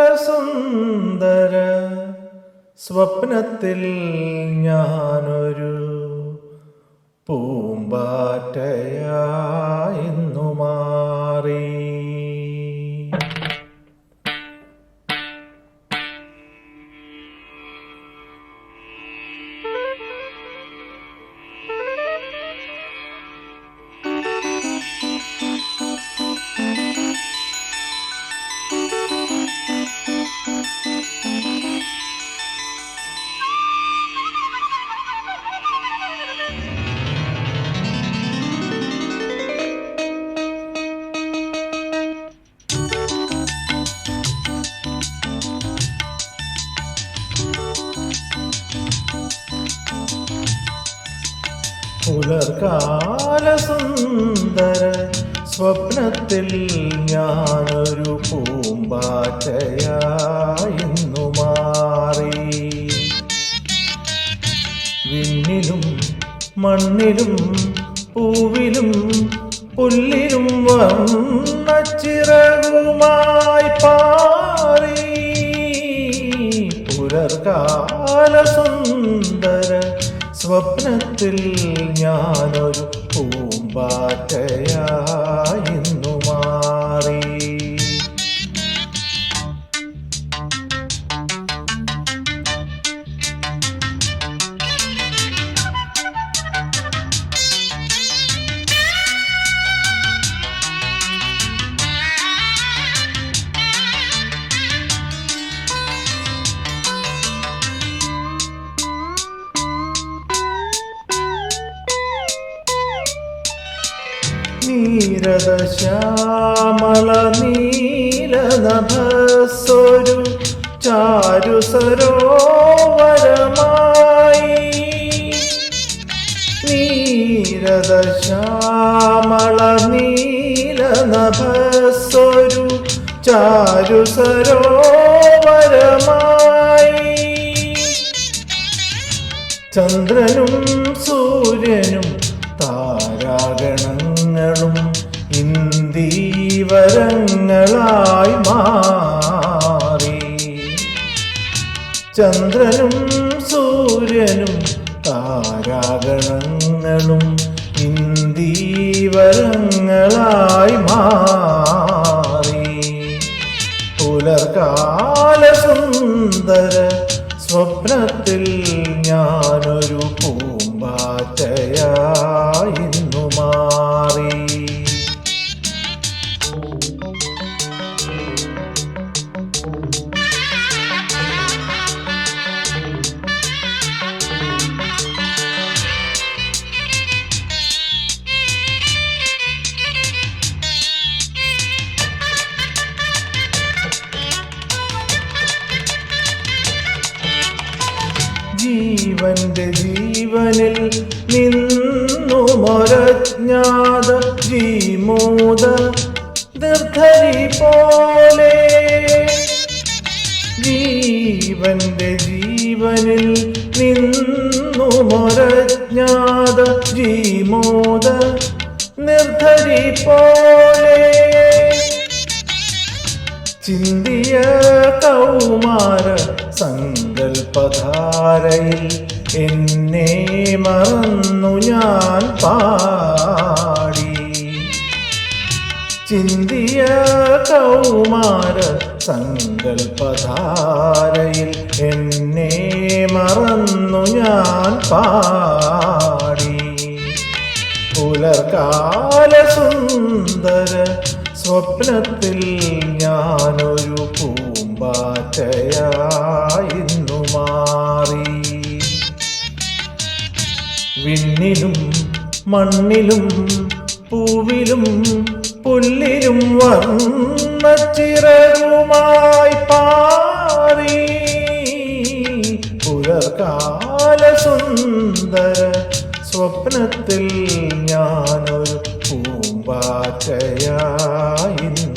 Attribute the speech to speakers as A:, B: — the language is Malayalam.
A: പുലർകാലസുന്ദര സ്വപ്നത്തിൽ ഞാനൊരു പൂമ്പാറ്റയായിന്നു പുലർകാലസുന്ദര സ്വപ്നത്തിൽ ഞാനൊരു പൂമ്പാറ്റയായിന്നു മാറി. വിണ്ണിലും മണ്ണിലും പൂവിലും പുല്ലിലും വന്ന ചിറകുമായി പാറി. പുലർകാല സുന്ദര സ്വപ്നത്തിൽ ഞാനൊരു പൂമ്പാറ്റയായിന്നു നീരദ ശ്യാമള നീലനഭസ്വരു ചാരു സരോവരമായി നീരദ ശ്യാമള നീലനഭസ്വരു ചാരു സരോവരമായി ചന്ദ്രനും സൂര്യനും ഇന്ദീവരങ്ങളായി മാറി. ചന്ദ്രനും സൂര്യനും താരാഗണങ്ങളും ഇന്ദീവരങ്ങളായി മാറി. പുലർകാല സുന്ദര സ്വപ്നത്തിൽ ഞാനൊരു പൂമ്പാറ്റയായിന്നു ജീവന്റെ ജീവനിൽ നിന്നു നിന്നുമൊരജ്ഞാത ജീമോദ നിർദ്ധരി പോലെ. ജീവന്റെ ജീവനിൽ നിന്നു നിന്നുമൊരജ്ഞാത ജീമോദ നിർധരി പോലെ. ചിന്തിയ കൗമാര സങ്കൽപ്പധാരയിൽ എന്നെ മറന്നു ഞാൻ പാടി. ചിന്തിയ കൗമാര സങ്കൽപ്പധാരയിൽ എന്നെ മറന്നു ഞാൻ പാടി. പുലർകാല സുന്ദര സ്വപ്നത്തിൽ ഞാനൊരു പൂമ്പാറ്റയായിരുന്നു മാറി. വിണ്ണിലും മണ്ണിലും പൂവിലും പുല്ലിലും വർണച്ചിറകുമായി പാറി. പുലർകാല സുന്ദര സ്വപ്നത്തിൽ ഞാനൊരു പൂമ്പാറ്റയായിന്നു മാറി